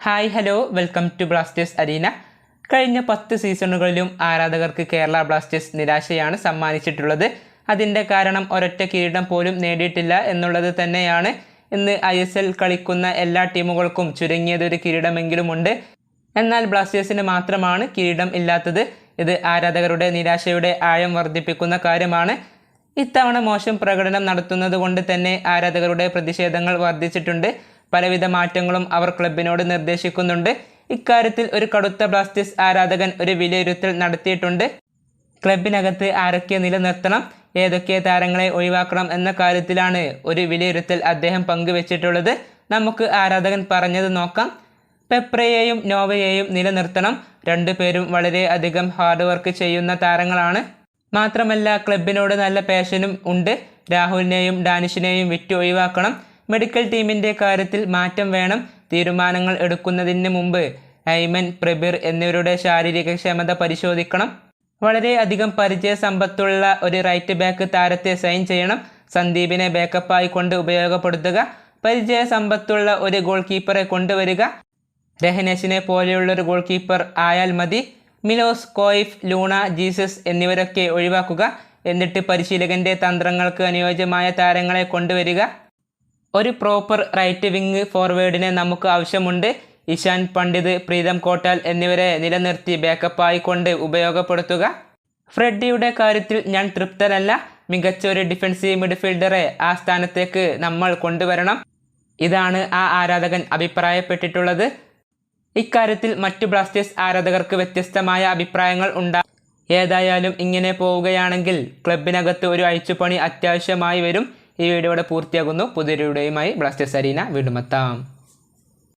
Hi hello welcome to Blasters arena കഴിഞ്ഞ പത്ത് സീസണുകളിലും ആരാധകർക്ക് കേരള ബ്ലാസ്റ്റേഴ്സ് നിരാശയാണ് സമ്മാനിച്ചിട്ടുള്ളത്. അതിന്റെ കാരണം ഒരൊറ്റ കിരീടം പോലും നേടിയിട്ടില്ല എന്നുള്ളത് തന്നെയാണ്. ഇന്ന് ഐ എസ് എൽ കളിക്കുന്ന എല്ലാ ടീമുകൾക്കും ചുരുങ്ങിയതൊരു കിരീടമെങ്കിലുമുണ്ട്. എന്നാൽ ബ്ലാസ്റ്റേഴ്സിന് മാത്രമാണ് കിരീടം ഇല്ലാത്തത്. ഇത് ആരാധകരുടെ നിരാശയുടെ ആഴം വർദ്ധിപ്പിക്കുന്ന കാര്യമാണ്. ഇത്തവണ മോശം പ്രകടനം നടത്തുന്നത് കൊണ്ട് തന്നെ ആരാധകരുടെ പ്രതിഷേധങ്ങൾ വർദ്ധിച്ചിട്ടുണ്ട്. പലവിധ മാറ്റങ്ങളും അവർ ക്ലബിനോട് നിർദ്ദേശിക്കുന്നുണ്ട്. ഇക്കാര്യത്തിൽ ഒരു കടുത്ത ബ്ലാസ്റ്റേഴ്സ് ആരാധകൻ ഒരു വിലയിരുത്തൽ നടത്തിയിട്ടുണ്ട്. ക്ലബിനകത്ത് ആരൊക്കെ നിലനിർത്തണം ഏതൊക്കെ താരങ്ങളെ ഒഴിവാക്കണം എന്ന കാര്യത്തിലാണ് ഒരു വിലയിരുത്തൽ അദ്ദേഹം പങ്കുവച്ചിട്ടുള്ളത്. നമുക്ക് ആരാധകൻ പറഞ്ഞത് നോക്കാം. പെപ്രയെയും നോവയെയും നിലനിർത്തണം. രണ്ടുപേരും വളരെ അധികം ഹാർഡ് വർക്ക് ചെയ്യുന്ന താരങ്ങളാണ്. മാത്രമല്ല ക്ലബിനോട് നല്ല പേഷനും ഉണ്ട്. രാഹുലിനെയും ഡാനിഷിനെയും വിറ്റ് ഒഴിവാക്കണം. മെഡിക്കൽ ടീമിന്റെ കാര്യത്തിൽ മാറ്റം വേണം തീരുമാനങ്ങൾ എടുക്കുന്നതിന് മുമ്പ് ഐമൻ പ്രബിർ എന്നിവരുടെ ശാരീരിക ക്ഷമത പരിശോധിക്കണം. വളരെ അധികം പരിചയ സമ്പത്തുള്ള ഒരു റൈറ്റ് ബാക്ക് താരത്തെ സൈൻ ചെയ്യണം. സന്ദീപിനെ ബാക്കപ്പായി കൊണ്ട് ഉപയോഗപ്പെടുത്തുക. പരിചയ സമ്പത്തുള്ള ഒരു ഗോൾ കീപ്പറെ കൊണ്ടുവരിക. രഹനേഷിനെ പോലെയുള്ളൊരു ഗോൾ കീപ്പർ ആയാൽ മതി. മിലോസ് കോയിഫ് ലൂണ ജീസസ് എന്നിവരൊക്കെ ഒഴിവാക്കുക. എന്നിട്ട് പരിശീലകന്റെ തന്ത്രങ്ങൾക്ക് അനുയോജ്യമായ താരങ്ങളെ കൊണ്ടുവരിക. ഒരു പ്രോപ്പർ റൈറ്റ് വിങ് ഫോർവേഡിനെ നമുക്ക് ആവശ്യമുണ്ട്. ഇഷാൻ പണ്ഡിത് പ്രീതം കോട്ടാൽ എന്നിവരെ നിലനിർത്തി ബാക്കപ്പായി കൊണ്ട് ഉപയോഗപ്പെടുത്തുക. ഫ്രെഡിയുടെ കാര്യത്തിൽ ഞാൻ തൃപ്തനല്ല. മികച്ച ഒരു ഡിഫൻസീവ് മിഡ്ഫീൽഡറെ ആ സ്ഥാനത്തേക്ക് നമ്മൾ കൊണ്ടുവരണം. ഇതാണ് ആ ആരാധകൻ അഭിപ്രായപ്പെട്ടിട്ടുള്ളത്. ഇക്കാര്യത്തിൽ മറ്റു ബ്ലാസ്റ്റേഴ്സ് ആരാധകർക്ക് വ്യത്യസ്തമായ അഭിപ്രായങ്ങൾ ഉണ്ടാ ഏതായാലും ഇങ്ങനെ പോവുകയാണെങ്കിൽ ക്ലബിനകത്ത് ഒരു അഴിച്ചുപണി അത്യാവശ്യമായി വരും. ഈ വീഡിയോ ഇവിടെ പൂർത്തിയാകുന്നു പുതിയൊരു വീഡിയോയുമായി ബ്ലാസ്റ്റേഴ്സ് അരീന വീണ്ടും എത്താം.